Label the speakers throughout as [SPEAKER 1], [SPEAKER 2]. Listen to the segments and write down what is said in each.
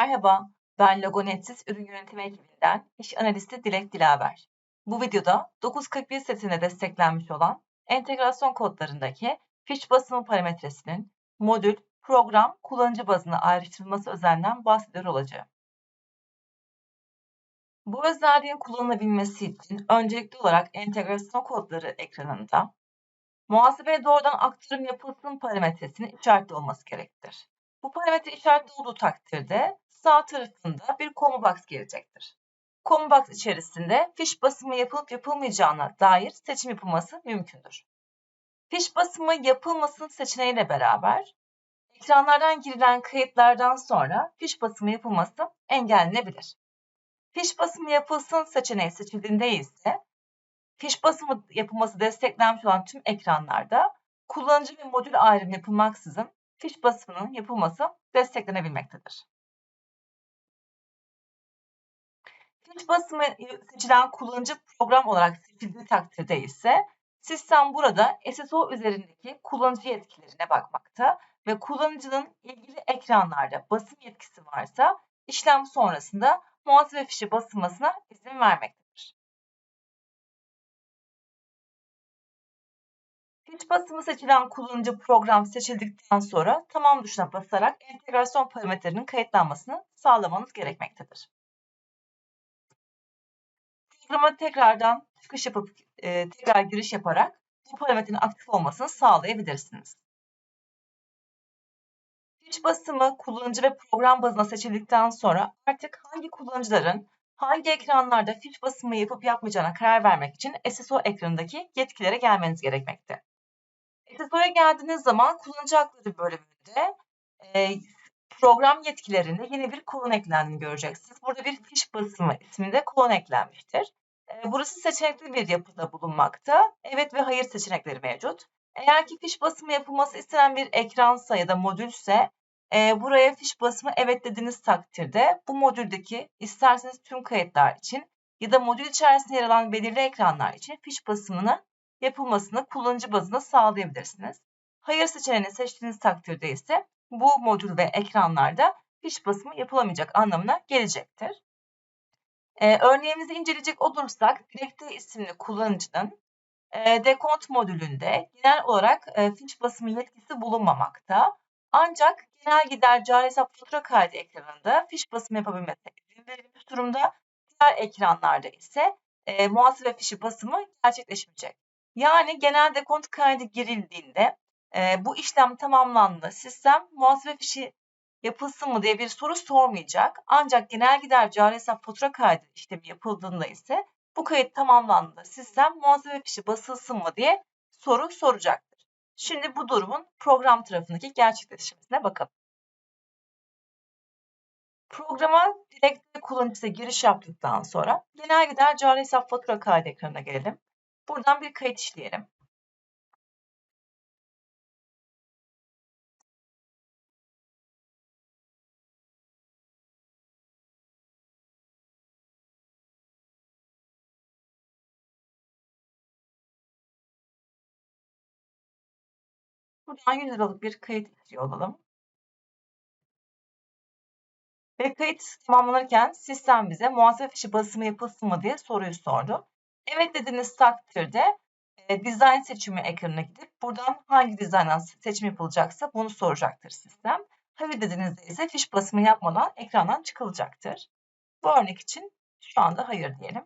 [SPEAKER 1] Merhaba, ben Logonetsiz Ürün Yönetimi ekibinden iş analisti Dilek Dilaver. Bu videoda 941 setine desteklenmiş olan entegrasyon kodlarındaki fiş basımı parametresinin modül, program, kullanıcı bazına ayrıştırılması özelliğinden bahsediyor olacağım. Bu özelliğin kullanılabilmesi için öncelikli olarak entegrasyon kodları ekranında muhasebeye doğrudan aktarım yapılsın parametresinin işaretli olması gerektir. Bu parametre işaretli olduğu takdirde sağ tarafında bir combo box gelecektir. Combo box içerisinde fiş basımı yapılıp yapılmayacağına dair seçim yapılması mümkündür. Fiş basımı yapılmasın seçeneğiyle beraber ekranlardan girilen kayıtlardan sonra fiş basımı yapılması engellenebilir. Fiş basımı yapılsın seçeneği seçildiğinde ise fiş basımı yapılması desteklenmiş olan tüm ekranlarda kullanıcı ve modül ayrımı yapılmaksızın fiş basımının yapılması desteklenebilmektedir. Fiş basımı seçilen kullanıcı program olarak seçildiği takdirde ise sistem burada SSO üzerindeki kullanıcı yetkilerine bakmakta ve kullanıcının ilgili ekranlarda basım yetkisi varsa işlem sonrasında muhasebe fişi basılmasına izin vermektedir. Fiş basımı seçilen kullanıcı program seçildikten sonra tamam tuşuna basarak entegrasyon parametrelerinin kayıtlanmasını sağlamanız gerekmektedir. Programa tekrardan çıkış yapıp e, tekrar giriş yaparak bu parametrenin aktif olmasını sağlayabilirsiniz. Fiş basımı kullanıcı ve program bazına seçildikten sonra artık hangi kullanıcıların hangi ekranlarda fiş basımı yapıp yapmayacağına karar vermek için SSO ekranındaki yetkilere gelmeniz gerekmekte. SSO'ya geldiğiniz zaman kullanıcı hakları bölümünde e, program yetkilerinde yeni bir kolon eklendiğini göreceksiniz. Burada bir fiş basımı isminde kolon eklenmiştir. Burası seçenekli bir yapıda bulunmakta. Evet ve hayır seçenekleri mevcut. Eğer ki fiş basımı yapılması istenen bir ekransa ya da modülse e, buraya fiş basımı evet dediğiniz takdirde bu modüldeki isterseniz tüm kayıtlar için ya da modül içerisinde yer alan belirli ekranlar için fiş basımını yapılmasını kullanıcı bazında sağlayabilirsiniz. Hayır seçeneğini seçtiğiniz takdirde ise bu modül ve ekranlarda fiş basımı yapılamayacak anlamına gelecektir. Ee, örneğimizi inceleyecek olursak Direkte isimli kullanıcının e, dekont modülünde genel olarak e, fiş basımı yetkisi bulunmamakta. Ancak genel gider cari hesap fatura kaydı ekranında fiş basımı yapabilmesi izin verilmiş durumda. Diğer ekranlarda ise e, muhasebe fişi basımı gerçekleşmeyecek. Yani genel dekont kaydı girildiğinde e, bu işlem tamamlandı. Sistem muhasebe fişi yapılsın mı diye bir soru sormayacak. Ancak genel gider cari hesap fatura kaydı işlemi yapıldığında ise bu kayıt tamamlandı. Sistem muhasebe fişi basılsın mı diye soru soracaktır. Şimdi bu durumun program tarafındaki gerçekleşmesine bakalım. Programa direkt kullanıcısı giriş yaptıktan sonra genel gider cari hesap fatura kaydı ekranına gelelim. Buradan bir kayıt işleyelim. Buradan 100 liralık bir kayıt istiyor olalım. Ve kayıt tamamlanırken sistem bize muhasebe fişi basımı yapılsın mı diye soruyu sordu. Evet dediğiniz takdirde e, dizayn seçimi ekranına gidip buradan hangi dizayndan seçim yapılacaksa bunu soracaktır sistem. Hayır dediğinizde ise fiş basımı yapmadan ekrandan çıkılacaktır. Bu örnek için şu anda hayır diyelim.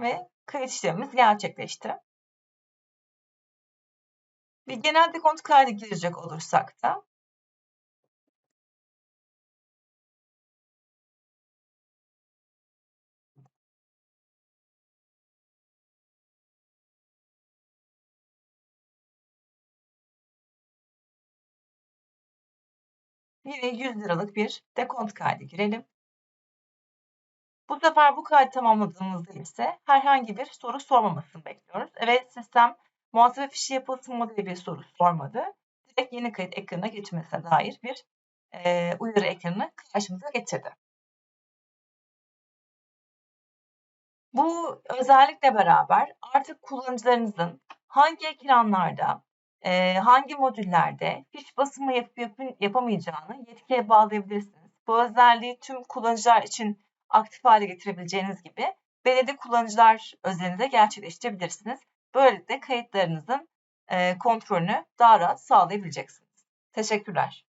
[SPEAKER 1] Ve kayıt işlemimiz gerçekleşti. Bir genel dekont kaydı girecek olursak da Yine 100 liralık bir dekont kaydı girelim. Bu sefer bu kaydı tamamladığımızda ise herhangi bir soru sormamasını bekliyoruz. Evet sistem muhasebe fişi yapılsın mı diye bir soru sormadı. Direkt yeni kayıt ekranına geçmesine dair bir e, uyarı ekranını karşımıza getirdi. Bu özellikle beraber artık kullanıcılarınızın hangi ekranlarda e, hangi modüllerde fiş basımı yapıp yapamayacağını yetkiye bağlayabilirsiniz. Bu özelliği tüm kullanıcılar için aktif hale getirebileceğiniz gibi belirli kullanıcılar özelinde gerçekleştirebilirsiniz. Böylelikle kayıtlarınızın kontrolünü daha rahat sağlayabileceksiniz. Teşekkürler.